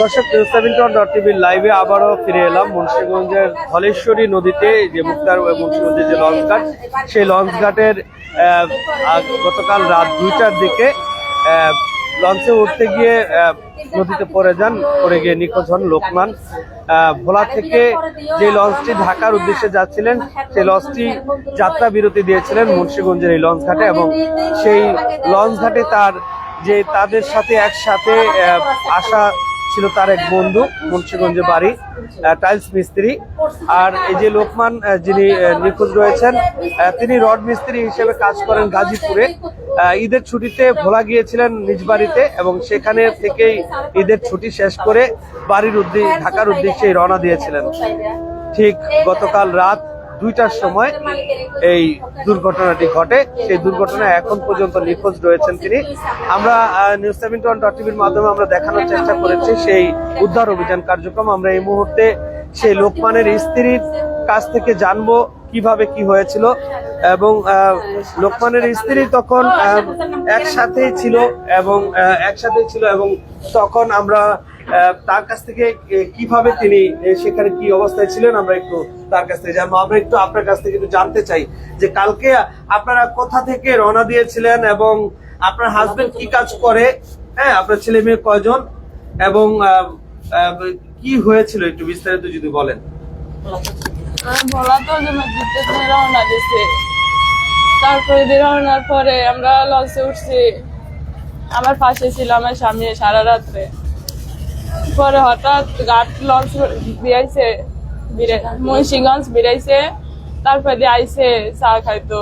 দর্শক news সেভেন্টন dot টিভির লাইভে আবারও ফিরে এলাম। মুন্সিগঞ্জের ধলেশ্বরী নদীতে যে মুক্তার মুন্সিগঞ্জের যে লঞ্চ ঘাট, সেই লঞ্চ ঘাটের গতকাল রাত দুইটার দিকে লঞ্চে উঠতে গিয়ে নদীতে পড়ে যান, পড়ে গিয়ে নিখোঁজ হন লোকমান। ভোলা থেকে যে লঞ্চটি ঢাকার উদ্দেশ্যে যাচ্ছিলেন, সেই লঞ্চটি যাত্রা বিরতি দিয়েছিলেন মুন্সীগঞ্জের এই লঞ্চ ঘাটে এবং সেই লঞ্চ ঘাটে তার যে তাদের সাথে একসাথে আসা ছিল তার এক বন্ধু মুন্সিগঞ্জে বাড়ি টাইলস মিস্ত্রি। আর এই যে লোকমান যিনি নিখোঁজ রয়েছেন তিনি রড মিস্ত্রি হিসেবে কাজ করেন গাজীপুরে। ঈদের ছুটিতে ভোলা গিয়েছিলেন নিজ বাড়িতে এবং সেখানে থেকেই ঈদের ছুটি শেষ করে বাড়ির উদ্দেশ্যে, ঢাকার উদ্দেশ্যে রওনা দিয়েছিলেন। ঠিক গতকাল রাত দুইটার সময় এই দুর্ঘটনাটি ঘটে। সেই দুর্ঘটনায় এখন পর্যন্ত নিখোঁজ রয়েছেন তিনি। আমরা নিউজ সেভেন্টি ডট টিভির মাধ্যমে আমরা দেখানোর চেষ্টা করেছি সেই উদ্ধার অভিযান কার্যক্রম। আমরা এই মুহূর্তে সেই লোকমানের স্ত্রীর কাছ থেকে জানব কীভাবে কি হয়েছিল এবং লোকমানের স্ত্রী তখন একসাথেই ছিল এবং একসাথেই ছিল এবং তখন আমরা তার কাছ থেকে কীভাবে তিনি সেখানে কি অবস্থায় ছিলেন, আমরা একটু তার কাছ থেকে জানব। আমরা একটু আপনার কাছ থেকে একটু জানতে চাই যে কালকে আপনারা কোথা থেকে রওনা দিয়েছিলেন এবং আপনার হাজবেন্ড কি কাজ করে? হ্যাঁ আপনার ছেলে মেয়ে কয়জন? এবং কি হয়েছিল একটু বিস্তারিত যদি বলেন। তারপরে পরে আমরা লঞ্চে উঠছি। আমার পাশে ছিল আমার স্বামী সারা রাত্রে। পরে হঠাৎ ঘাট লঞ্চ দিয়েছে মুন্সিগঞ্জ বেরাইছে তারপরে দিয়ে আইসে চা খাইতো।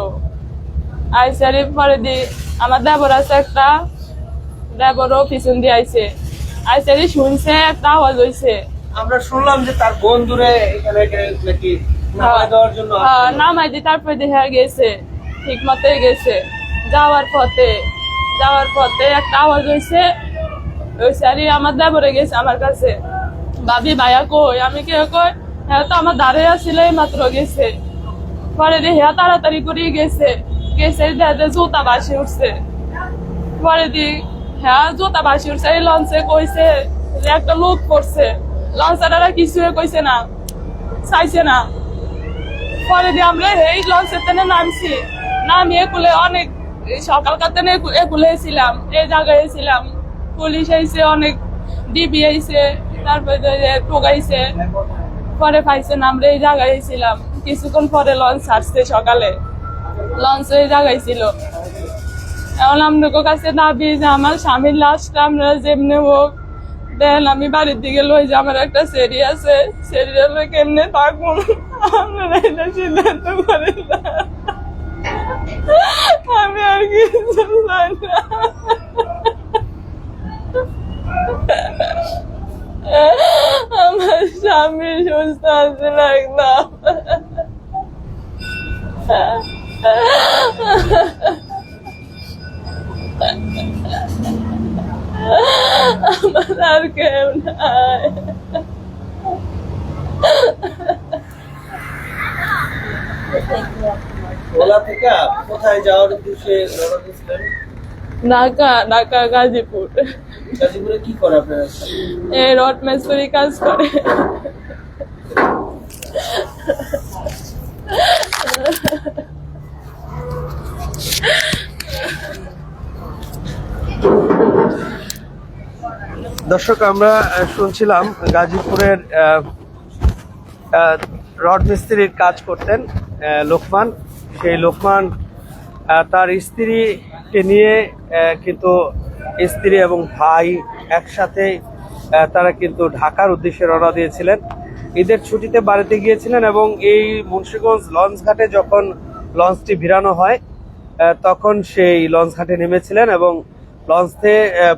আইসারি পরে দি আমার দেবর আছে একটা দেবরও পিছন দিয়ে আইছে আইসারি শুনছে একটা আওয়াজ হইছে। আমরা শুনলাম যে তার বন্ধুরে এখানে নাকি জন্য হ্যাঁ, নামাই দিয়ে তারপরে দেখা গেছে ঠিক মতোই গেছে। যাওয়ার পথে যাওয়ার পথে একটা আওয়াজ হয়েছে হ্যাঁ হ্যাঁ তাড়াতাড়ি করে গেছে। গেছে জুতা বাসি উঠছে। পরে দি হ্যাঁ জুতা বাসি উঠছে। এই লঞ্চে কইছে একটা লোক পড়ছে। লঞ্চারা কিছু কইছে না, চাইছে না। পরে দিয়ে আমরা এই লঞ্চের তেনে নামছি। নামিয়ে কুলে অনেক সকালকার তেনে একুলে ছিলাম এই জায়গায় ছিলাম পুলিশ আইছে, অনেক ডিবি আইছে, তারপরে টোকাইছে পরে পাইছে আমরা এই জায়গায় ছিলাম কিছুক্ষণ পরে লঞ্চ ছাড়ছে সকালে। লঞ্চ এই জায়গায় ছিল। এখন আপনাদের কাছে দাবি যে আমার স্বামীর লাশটা আমরা যেমনি হোক, দেন আমি বাড়ির দিকে লই যে আমার একটা সেরি আছে। সেরিটা লই কেমনে থাকব আপনারা এটা সিদ্ধান্ত করেন আমি আর কিছু না। আছে লাগলাম আমার আর কেউ নাই ভোলা থেকে কোথায় যাওয়ার উদ্দেশ্যে রওনা দিয়েছিলেন? ঢাকা ঢাকা গাজীপুর। গাজীপুরে কি করে আপনারা? এই রড মেসরি কাজ করে। দর্শক, আমরা শুনছিলাম গাজীপুরের রড মিস্ত্রির কাজ করতেন লোকমান। সেই লোকমান তার স্ত্রীকে নিয়ে কিন্তু স্ত্রী এবং ভাই একসাথে তারা কিন্তু ঢাকার উদ্দেশ্যে রওনা দিয়েছিলেন। ঈদের ছুটিতে বাড়িতে গিয়েছিলেন এবং এই মুন্সীগঞ্জ লঞ্চ ঘাটে যখন লঞ্চটি ভিড়ানো হয় তখন সেই লঞ্চ ঘাটে নেমেছিলেন এবং লঞ্চে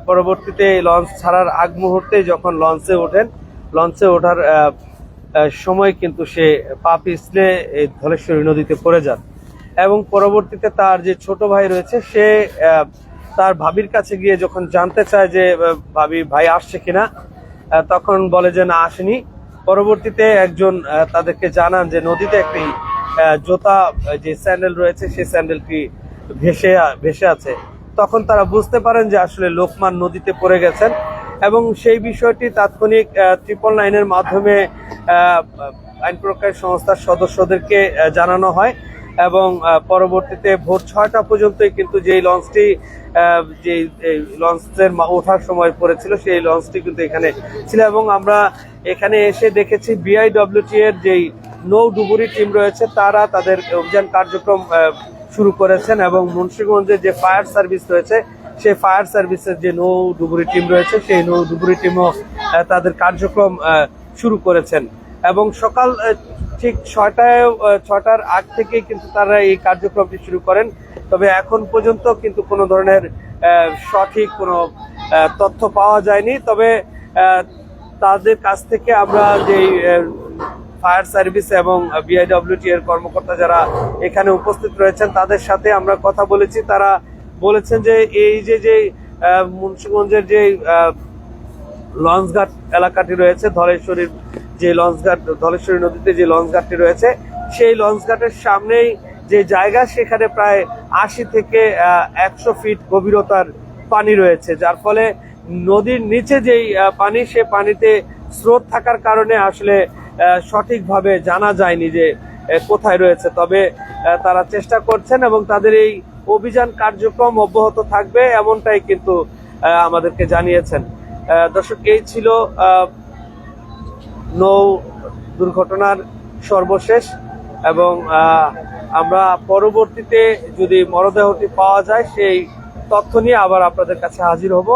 পরবর্তীতে লঞ্চ ছাড়ার আগ মুহূর্তে যখন লঞ্চে ওঠেন, লঞ্চে ওঠার সময় কিন্তু সে পা পিছলে এই ধলেশ্বরী নদীতে পড়ে যান এবং পরবর্তীতে তার যে ছোট ভাই রয়েছে, সে তার ভাবির কাছে গিয়ে যখন জানতে চায় যে ভাবি ভাই আসছে কিনা তখন বলে যে না, আসেনি। পরবর্তীতে একজন তাদেরকে জানান যে নদীতে একটি জোতা যে স্যান্ডেল রয়েছে, সেই স্যান্ডেলটি ভেসে ভেসে আছে। তখন তারা বুঝতে পারেন যে আসলে লোকমান নদীতে পড়ে গেছেন এবং সেই বিষয়টি তাৎক্ষণিক ট্রিপল নাইনের মাধ্যমে আইন প্রকাশ সংস্থার সদস্যদেরকে জানানো হয়। এবং পরবর্তীতে ভোর ছয়টা পর্যন্তই কিন্তু যেই লঞ্চটি যে লঞ্চের ওঠার সময় পড়েছিল, সেই লঞ্চটি কিন্তু এখানে ছিল এবং আমরা এখানে এসে দেখেছি বিআইডব্লিউটি এর যেই নৌ ডুবুরি টিম রয়েছে, তারা তাদের অভিযান কার্যক্রম শুরু করেছেন এবং মুন্সিগঞ্জের যে ফায়ার সার্ভিস রয়েছে, সেই ফায়ার সার্ভিসের যে নৌ ডুবুরি টিম রয়েছে, সেই নৌ ডুবুরি টিমও তাদের কার্যক্রম শুরু করেছেন এবং সকাল ঠিক ছয়টায় ছটার আগ থেকেই কিন্তু তারা এই কার্যক্রমটি শুরু করেন। তবে এখন পর্যন্ত কিন্তু কোনো ধরনের সঠিক কোনো তথ্য পাওয়া যায়নি। তবে তাদের কাছ থেকে আমরা আহ, ফায়ার সার্ভিস এবং বিআইডব্লিউটি এর কর্মকর্তা যারা এখানে উপস্থিত রয়েছেন তাদের সাথে আমরা কথা বলেছি। তারা বলেছেন যে এই যে যে মুন্সিগঞ্জের যে লঞ্চঘাট এলাকাটি রয়েছে ধলেশ্বরীর যে লঞ্চঘাট ধলেশ্বরী নদীতে যে লঞ্চঘাটটি রয়েছে, সেই লঞ্চঘাটের সামনেই যে জায়গা, সেখানে প্রায় আশি থেকে একশো ফিট গভীরতার পানি রয়েছে। যার ফলে নদীর নিচে যেই পানি, সে পানিতে স্রোত থাকার কারণে আসলে সঠিকভাবে জানা যায়নি যে কোথায় রয়েছে। তবে তারা চেষ্টা করছেন এবং তাদের এই অভিযান কার্যক্রম অব্যাহত থাকবে, এমনটাই কিন্তু আমাদেরকে জানিয়েছেন। দর্শক, এই ছিল নৌ দুর্ঘটনার সর্বশেষ এবং আমরা পরবর্তীতে যদি মরদেহটি পাওয়া যায়, সেই তথ্য নিয়ে আবার আপনাদের কাছে হাজির হব।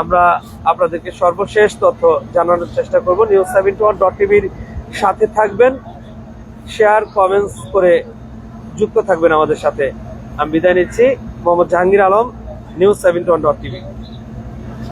আমরা আপনাদেরকে সর্বশেষ তথ্য জানানোর চেষ্টা করব। নিউজ সেভেন্টি ওয়ান ডট টিভির সাথে থাকবেন শেয়ার কমেন্টস করে যুক্ত থাকবেন আমাদের সাথে। আমি বিদায় নিচ্ছি। Mohammad Jahangir Alam news seventy one dot TV